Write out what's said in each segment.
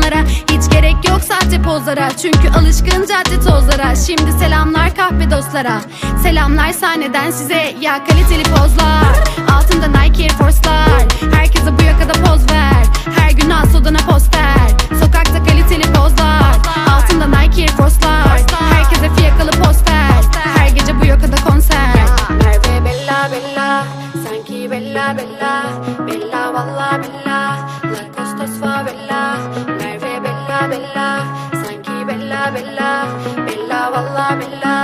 telefonlara Hiç gerek yok sahte pozlara. Çünkü alışkın cadde tozlara. Şimdi selamlar kahve dostlara. Selamlar sahneden size ya kaliteli pozlar. Altında Nike Air Force'lar. Herkese bu yakada poz ver. Her gün al sodana poster. Sokakta kaliteli pozlar. Altında Nike Air Force'lar. Herkese fiyakalı poster. Her gece bu yakada konser. Merve Bella Bella. Sanki Bella Bella. Bella valla Bella. La Costos Favela Bella Sanki Bella Bella Bella valla Bella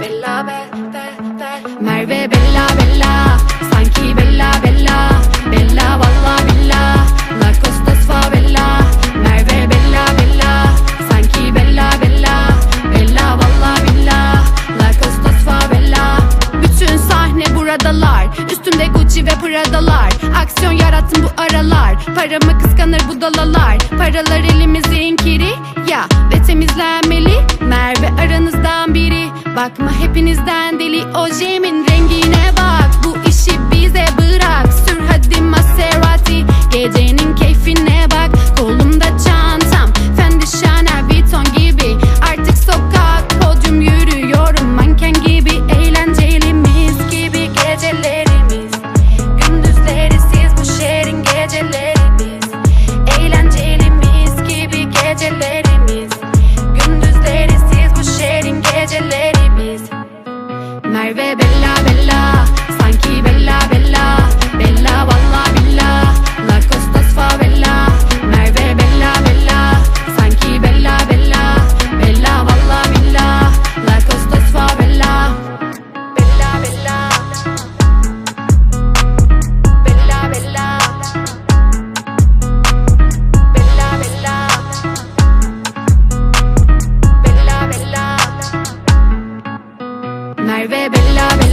Bella be be be. Merve Bella Bella Sanki Bella Bella Bella valla Bella La Costos Favela Merve Bella Bella Sanki Bella Bella Bella valla Bella La Costos Favela Bütün sahne buradalar Üstümde Gucci ve Prada'lar. Aksiyon yarattım bu aralar Paramı kıskanır bu dalalar Paralar elimizin Bakma. Hepinizden deli Ojemin rengine bak. Bu işi bize bırak baby. baby, love la.